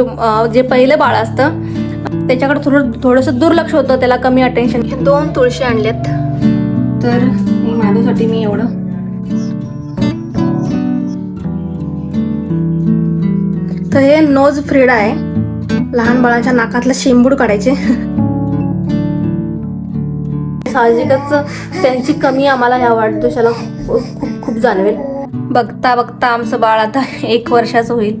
जे पहिलं बाळ असतं त्याच्याकडे थोडं थोडंसं दुर्लक्ष होतं त्याला कमी अटेन्शन दोन तुळशी आणल्यात तर हे माझ्यासाठी मी एवढं. तर हे नोज फ्रीड आहे. लहान बाळांच्या नाकातलं शेंबूड काढायचे. साहजिकच त्यांची कमी आम्हाला ह्या वाढदिवसाला खूप खूप खूप जाणवेल. बघता बघता आमचं बाळ आता एक वर्षाचं होईल.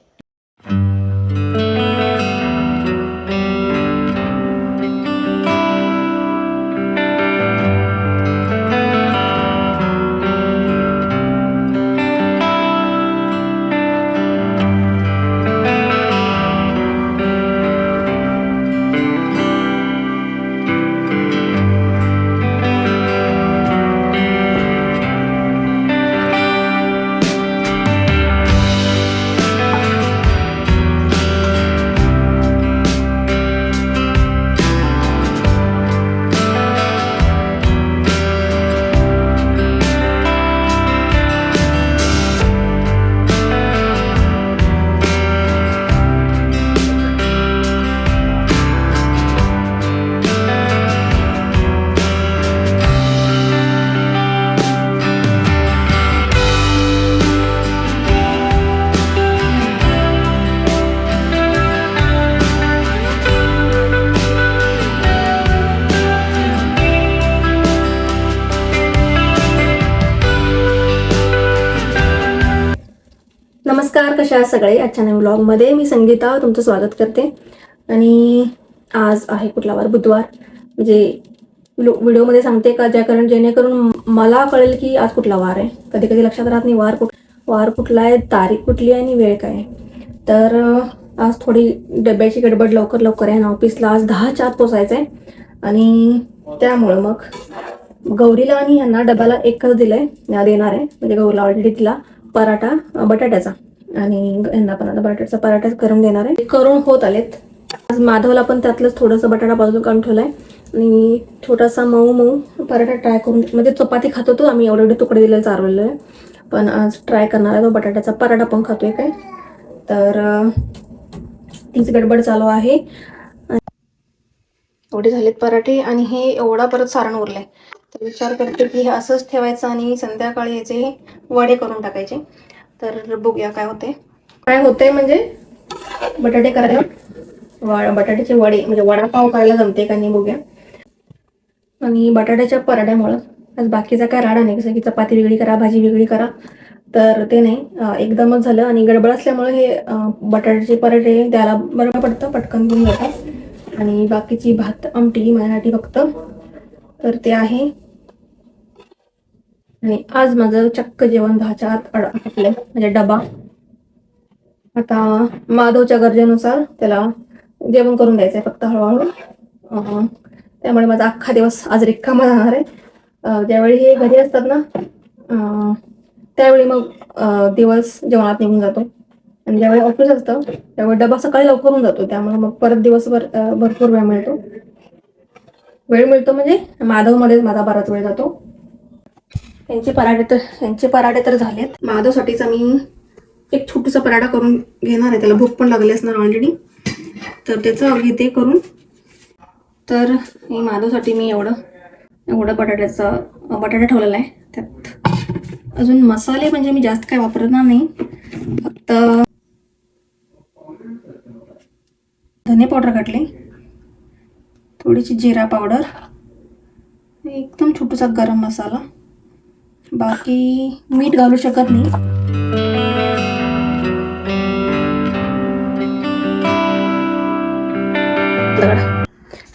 कशा आहात सगळे? आजच्या नवीन ब्लॉगमध्ये मी संगीता तुमचं स्वागत करते. आणि आज आहे कुठला वार? बुधवार. म्हणजे व्हिडिओमध्ये सांगते का ज्या कारण जेणेकरून मला कळेल की आज कुठला वार आहे. कधी कधी लक्षात राहत नाही वार कुठ वार कुठला आहे तारीख कुठली आहे आणि वेळ काय आहे. तर आज थोडी डब्याची गडबड लवकर लवकर आहे. ना ऑफिसला आज दहाच्या आत पोचायचं आहे. आणि त्यामुळं मग गौरीला आणि यांना डब्याला एकच दिलं आहे देणार आहे. म्हणजे गौरीला ऑलरेडी तिला पराठा बटाट्याचा. आणि यांना पण आता बटाट्याचा पराठा करून देणार आहे. करून होत आलेत. आज माधवला पण त्यातलंच थोडंसं बटाटा बाजूला काढून ठेवलाय. आणि छोटासा मऊ मऊ पराठा ट्राय करून म्हणजे चपाती खात होतो आम्ही एवढे एवढे तुकडे दिलेले चारवलेलं आहे पण आज ट्राय करणार आहे तो बटाट्याचा पराठा पण खातोय काय. तर तीच गडबड चालू आहे. एवढे झालेत पराठे आणि हे एवढा परत सारण उरलंय. तर विचार करते की हे असंच ठेवायचं आणि संध्याकाळी याचे हे वडे करून टाकायचे. तर बघूया काय होते. काय होते म्हणजे बटाटे करायला वा बटाट्याचे वडे म्हणजे वडापाव करायला जमते का नाही बघूया. आणि बटाट्याच्या पराठ्यामुळं आज बाकीचा काय राडा नाही जसं की चपाती वेगळी करा भाजी वेगळी करा. तर ते नाही एकदमच झालं आणि गडबड असल्यामुळे हे बटाट्याचे पराठे द्यायला बरं पडतं पटकन घेऊन जातात आणि बाकीची भात आमटी माझ्यासाठी फक्त. तर ते आहे. आणि आज माझं चक्क जेवण दहाच्या आत अड आपलं म्हणजे डबा. आता माधवच्या गरजेनुसार त्याला जेवण करून द्यायचं आहे फक्त हळूहळू. त्यामुळे माझा अख्खा दिवस आज रिक्कामा जाणार आहे. ज्यावेळी हे घरी असतात ना त्यावेळी मग दिवस जेवणात निघून जातो. आणि ज्यावेळी ऑफिस असतं त्यावेळी डबा सकाळी लवकर होऊन जातो. त्यामुळे मग परत दिवसभर भरपूर वेळ मिळतो. वेळ मिळतो म्हणजे माधवमध्येच माझा बराच वेळ जातो. यांचे पराठे तर यांचे पराठे तर झालेत. माधवसाठीचा मी एक छोटूसा पराठा करून घेणार आहे. त्याला भूक पण लागली असणार ऑलरेडी तर त्याचं घेते करून तर हे माधवसाठी मी एवढं एवढं बटाट्याचं बटाटा ठेवलेला आहे. त्यात अजून मसाले म्हणजे मी जास्त काय वापरणार नाही. फक्त धने पावडर काढले थोडीशी जिरा पावडर. एकदम छोटूसा गरम मसाला. बाकी मीठ घालू शकत नाही.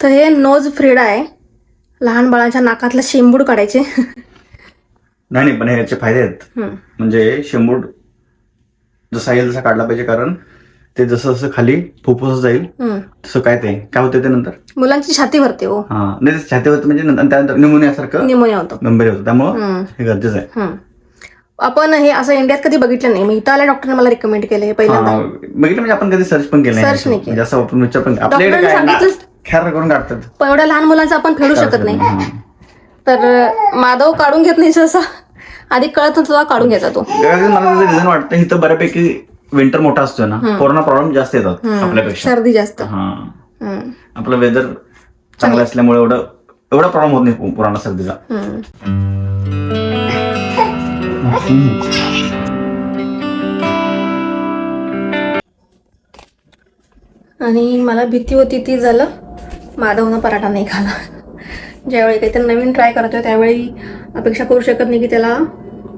तर हे नोज फ्रीड आहे लहान बाळांच्या नाकातलं शेंबूड काढायचे नाही नाही पण याचे फायदे आहेत. म्हणजे शेंबूड जसा येईल तसा काढला पाहिजे कारण ते जसं जसं खाली फुफ्फुस जाईल. तसं काय ते काय होते ते नंतर? मुलांची छाती भरते हो. हा नाही ते छाती होतं म्हणजे नंतर त्यानंतर निमोनिया सारखं निमोनिया होतो. गंभीर होतं त्यामुळं. हे गरजेचं आहे. हम्म. आपण हे असं इंडियात कधी बघितलं नाही. मी इथं आल्या डॉक्टरने मला रिकमेंड केलं हे पहिल्यांदा. बघितलं म्हणजे आपण कधी सर्च पण केलं Search नाही केलं. म्हणजे असं आपण विचार पण आपल्याकडे डॉक्टरांनी काय ना- सांगितलंच- खॅर करून काढतात. पण एवढ्या लहान मुलांचं आपण फेडू शकत नाही. तर माधव काढून घेत नाही सहसा आधी कळत नव्हतं तेव्हा काढून घ्यायचा तो. मला रिझन वाटतं इथं बऱ्यापैकी विंटर मोठा असतो ना कोरोना प्रॉब्लेम जास्त येतात आपल्यापेक्षा. सर्दी जास्त. हा. आपलं वेदर चांगलं असल्यामुळे एवढं एवढा प्रॉब्लेम होत नाही पुराणा सर्दीचा. आणि मला भीती होती ती झालं माधवनं पराठा नाही खाला. ज्यावेळी काहीतरी नवीन ट्राय करतोय त्यावेळी अपेक्षा करू शकत नाही की त्याला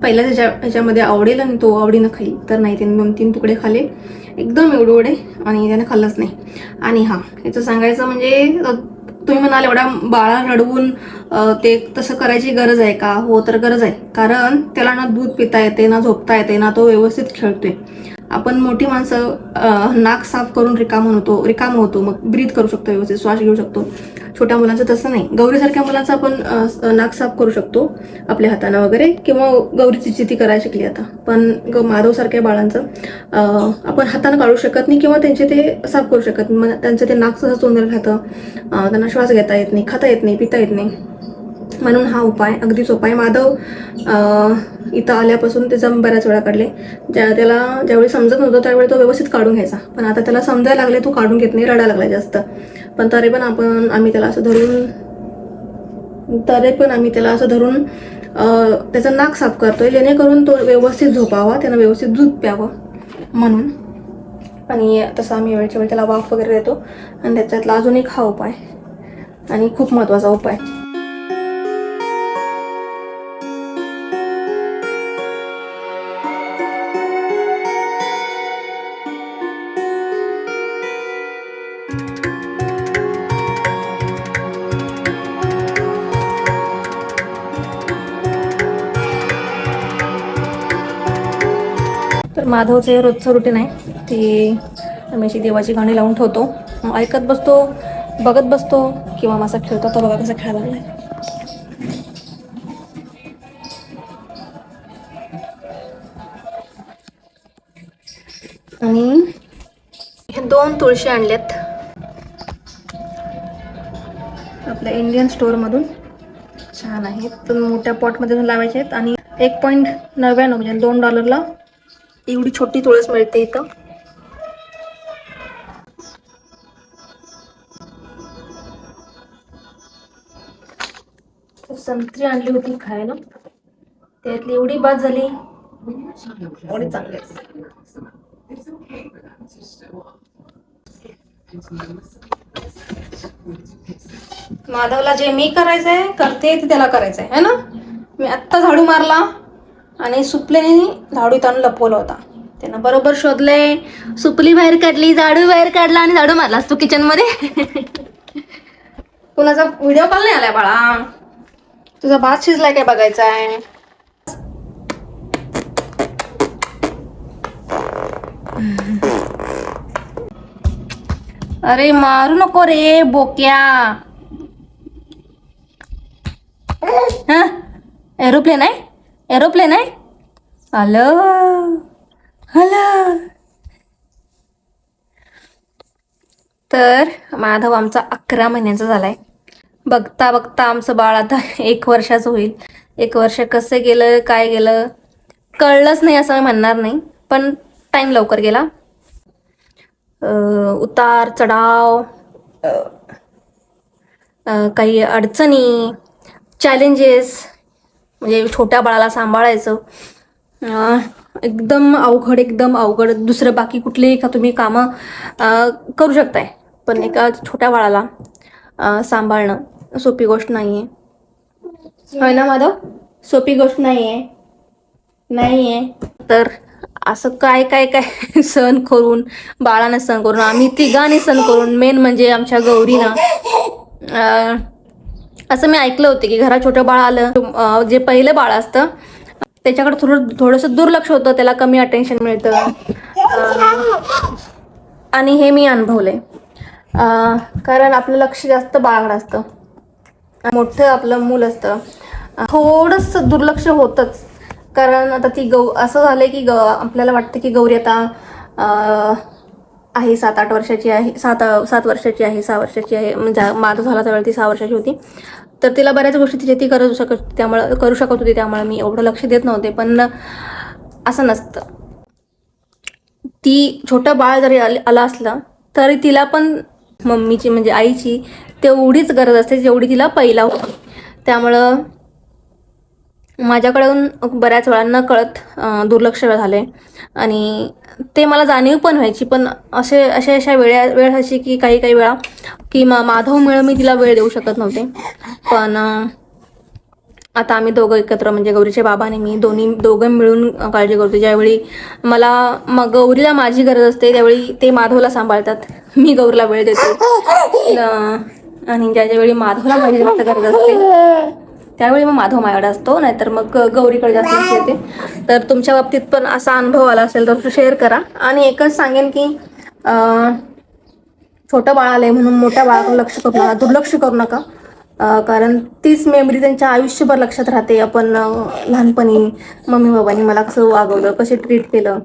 पहिल्या त्याच्या ह्याच्यामध्ये आवडेल आणि तो आवडीनं खाईल. तर नाही त्याने दोन तीन तुकडे खाले. एकदम एवढे एवढे आणि त्याने खाल्लंच नाही. आणि हां याचं सांगायचं म्हणजे तुम्ही म्हणाल एवढा बाळा रडवून ते तसं करायची गरज आहे का? हो तर गरज आहे. कारण त्याला ना दूध पिता येते ना झोपता येते ना तो व्यवस्थित खेळतोय. आपण मोठी माणसं नाक साफ करून रिकाम होतो रिकाम होतो मग ब्रीथ करू शकतो व्यवस्थित श्वास घेऊ शकतो. छोट्या मुलांचं तसं नाही. गौरीसारख्या मुलांचं आपण नाक साफ करू शकतो आपल्या हातानं वगैरे किंवा गौरीची चिती करायला शिकली आता. पण ग माधवसारख्या बाळांचं आपण हातानं काढू शकत नाही किंवा त्यांचे ते साफ करू शकत नाही. मग त्यांचं ते नाक सहज तोंडाला राहतं. त्यांना श्वास घेता येत नाही खाता येत नाही पिता येत नाही. म्हणून हा उपाय अगदी सोपा आहे माधव इथं आल्यापासून त्याचा बऱ्याच वेळा काढले. ज्या त्याला ज्यावेळी समजत नव्हतं त्यावेळी तो व्यवस्थित काढून घ्यायचा. पण आता त्याला समजायला लागले तो काढून घेत नाही रडायला लागला जास्त. पण तरी पण आपण आम्ही त्याला असं धरून तरी पण आम्ही त्याला असं धरून त्याचं नाक साफ करतोय. जेणेकरून तो व्यवस्थित झोपावा त्यानं व्यवस्थित दूध प्यावं म्हणून. आणि तसं आम्ही वेळच्या वेळी त्याला वाफ वगैरे देतो. आणि त्याच्यातला अजून एक हा उपाय. आणि खूप महत्त्वाचा उपाय. माधवचं हे रोजचं रुटीन आहे ते आम्ही अशी देवाची गाणी लावून ठेवतो. मग ऐकत बसतो बघत बसतो किंवा माझा खेळतो तर बघा कसा खेळायला लागलाय. आणि हे दोन तुळशी आणल्यात. आपल्या इंडियन स्टोअरमधून छान आहेत. मोठ्या पॉटमध्ये लावायचे आहेत. आणि एक पॉईंट नव्याण्णव म्हणजे दोन डॉलरला एवढी छोटी तुळस मिळते इथं. तर संत्री आणली होती खायला. त्यातली एवढी बाद झाली. एवढी चांगली? आहे. माधवला जे मी करायचंय करते ते त्याला करायचंय है ना? मी आत्ता झाडू मारला. आणि सुपलेने झाडू इथं लपवलं लपवला होता. त्यानं बरोबर शोधले सुपली बाहेर काढली झाडू बाहेर काढला आणि झाडू मारलास तू किचनमध्ये? कुणाचा व्हिडिओ कॉल नाही आलाय बाळा. तुझा भात शिजलाय काय बघायचा आहे अरे मारू नको रे बोक्या. हा? एरोप्लेन आहे? एरोप्लेन आहे? हॅलो? हॅलो? तर माधव आमचा अकरा महिन्याचा आहे बघता बघता आमचं बाळ आता एक वर्षाचं होईल. एक वर्ष कसं गेलं काय गेलं कळलंच नाही असं मी म्हणणार नाही. पण टाईम लवकर गेला. उतार चढाव काही अडचणी चॅलेंजेस म्हणजे छोट्या बाळाला सांभाळायचं. एकदम अवघड एकदम अवघड. दुसरं बाकी कुठलेही का तुम्ही कामं करू शकताय. पण एका छोट्या बाळाला सांभाळणं सोपी गोष्ट नाही आहे होय ना माधव? सोपी गोष्ट नाही आहे नाही आहे तर असं काय काय काय सहन करून बाळानं सहन करून आम्ही तिघांनी सहन करून मेन म्हणजे आमच्या गौरीनं. असं मी ऐकलं होतं की घरात छोटं बाळ आलं जे पहिलं बाळ असतं त्याच्याकडे थोडं थोडंसं दुर्लक्ष होतं त्याला कमी अटेन्शन मिळतं. आणि हे मी अनुभवले कारण आपलं लक्ष जास्त बाळाकडे असतं. मोठं आपलं मूल असतं. थोडंसं दुर्लक्ष होतंच. कारण आता ती गौ असं झालंय की ग आपल्याला वाटतं की गौरी आता आहे सात आठ वर्षाची आहे सात सात वर्षाची आहे सहा वर्षाची आहे म्हणजे माझं झाला त्यावेळी ती सहा वर्षाची होती. तर तिला बऱ्याच गोष्टी तिच्या ती करू शकत त्यामुळं करू शकत होती त्यामुळे मी एवढं लक्ष देत नव्हते. पण असं नसतं. ती छोटं बाळ जरी आल- आलं असलं तरी तिला पण मम्मीची म्हणजे आईची तेवढीच गरज असते जेवढी तिला पहिला होती. त्यामुळं माझ्याकडून बऱ्याच वेळा न कळत दुर्लक्ष झाले आणि ते मला जाणीव पण व्हायची पण असे अशा अशा वेळा वेळ अशी की काही काही वेळा की मा माधवमुळे मी तिला वेळ देऊ शकत नव्हते. पण आता आम्ही दोघं एकत्र म्हणजे गौरीचे बाबा आणि मी दोन्ही दोघं मिळून काळजी करतो. ज्यावेळी मला मग गौरीला माझी गरज असते त्यावेळी ते माधवला सांभाळतात. मी गौरीला वेळ देते. आणि ज्या ज्यावेळी माधवला माझी जास्त गरज असते त्यावेळी मग माधव माझ्याकडे असतो नाहीतर मग गौरीकडे जास्त लक्ष तर तुमच्या बाबतीत पण असा अनुभव आला असेल तर शेअर करा. आणि एकच सांगेन की छोटं बाळ आलंय म्हणून मोठ्या बाळाकडे लक्ष करू नका दुर्लक्ष करू नका. कारण तीच मेमरी त्यांच्या आयुष्यभर लक्षात राहते. आपण लहानपणी मम्मी बाबांनी मला कसं वागवलं कसे ट्रीट केलं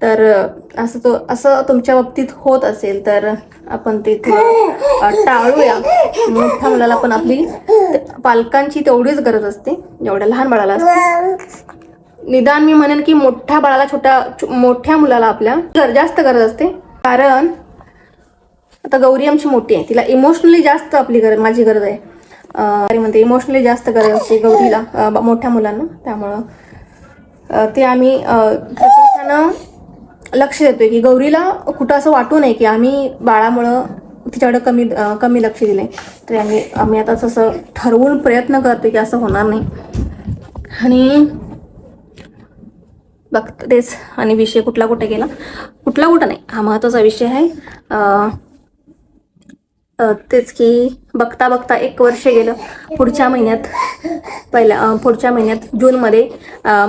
तर असं तो असं तुमच्या बाबतीत होत असेल तर आपण ते टाळूया. मोठ्या मुलाला पण आपली पालकांची तेवढीच गरज असते जेवढ्या लहान बाळाला असते. निदान मी म्हणेन की मोठ्या बाळाला छोट्या मोठ्या मुलाला आपल्या गर- जास्त गरज असते. कारण आता गौरी आमची मोठी आहे तिला इमोशनली जास्त आपली गरज माझी गरज आहे. अरे म्हणते इमोशनली जास्त गरज असते गौरीला मोठ्या मुलांना. त्यामुळं ते आम्ही प्रत्यक्षानं लक्ष देतोय की गौरीला कुठं असं वाटू नये की आम्ही बाळामुळं तिच्याकडे कमी कमी लक्ष दिले तर आम्ही आम्ही आता तसं ठरवून प्रयत्न करतोय की असं होणार नाही. आणि बघ तेच. आणि विषय कुठला कुठे गेला? कुठला कुठं नाही. हा महत्त्वाचा विषय आहे. तेच की बघता बघता एक वर्ष गेलं. पुढच्या महिन्यात पहिल्या पुढच्या महिन्यात जूनमध्ये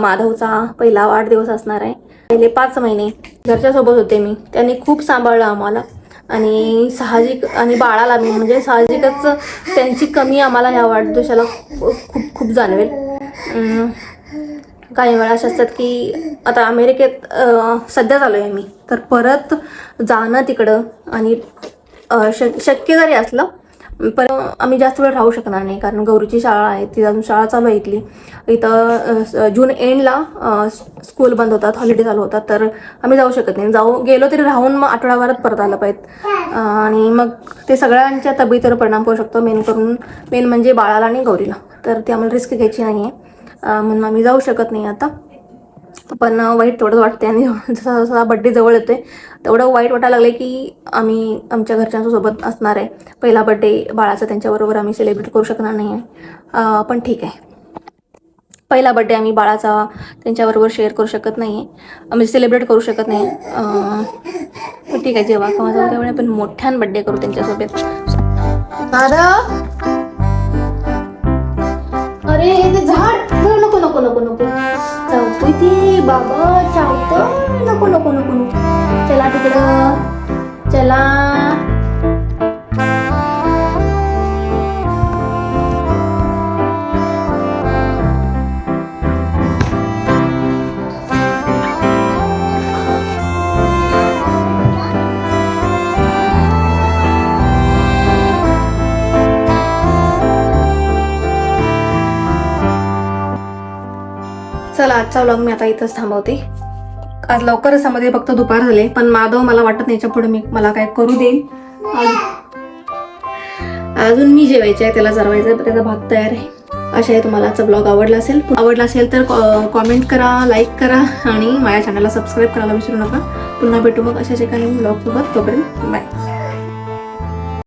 माधवचा पहिला वाढदिवस असणार आहे. पहिले पाच महिने घरच्यासोबत होते मी. त्यांनी खूप सांभाळलं आम्हाला. आणि साहजिक आणि बाळाला मी म्हणजे साहजिकच त्यांची कमी आम्हाला ह्या वाढदिवसाला खूप खूप जाणवेल. काही वेळा अशा असतात की आता अमेरिकेत सध्या चालू आहे मी. तर परत जाणं तिकडं आणि शक शक्य जरी असलं पण आम्ही जास्त वेळ राहू शकणार नाही कारण गौरीची शाळा आहे ती अजून शाळा चालू आहे इथली. इथं जून एंडला स्कूल बंद होतात हॉलिडे चालू होतात तर आम्ही जाऊ शकत नाही. जाऊ गेलो तरी राहून मग आठवड्याभरात परत आलं पाहिजे. आणि मग ते सगळ्यांच्या तब्येतीवर परिणाम होऊ शकतो मेन करून मेन म्हणजे बाळाला आणि गौरीला. तर ती आम्हाला रिस्क घ्यायची नाही आहे म्हणून आम्ही जाऊ शकत नाही आता. पण वाईट थोडंच वाटते आणि जसा जसा बड्डे जवळ येतोय तेवढं वाईट वाटायला लागले की आम्ही आमच्या घरच्यांसोबत असणार आहे. पहिला बड्डे बाळाचा त्यांच्याबरोबर आम्ही सेलिब्रेट करू शकणार नाही आहे. पण ठीक आहे. पहिला बड्डे आम्ही बाळाचा त्यांच्याबरोबर शेअर म्हणजे करू शकत नाही आहे म्हणजे सेलिब्रेट करू शकत नाही. पण ठीक आहे जेव्हा केव्हा जाऊ आपण मोठ्यान बड्डे करू त्यांच्यासोबत. दादा! अरे ते झाड. नको नको नको नको जाऊ ते बाबा चावतोय नको चला आजचा व्लॉग मी आता इथंच थांबवते. आज लवकरच मध्ये फक्त दुपार झाले पण माधव मला वाटत नाही याच्यापुढे मी मला काय करू देईल अजून मी जेवायचे आहे त्याला जरवायचं आहे, त्याचा भाग तयार आहे. अशा आहे तुम्हाला आजचा ब्लॉग आवडला असेल. आवडला असेल तर कॉमेंट करा लाईक करा आणि माझ्या चॅनलला सबस्क्राईब करायला विसरू नका. पुन्हा भेटू मग अशाच एका नवीन ब्लॉग तोपर्यंत बाय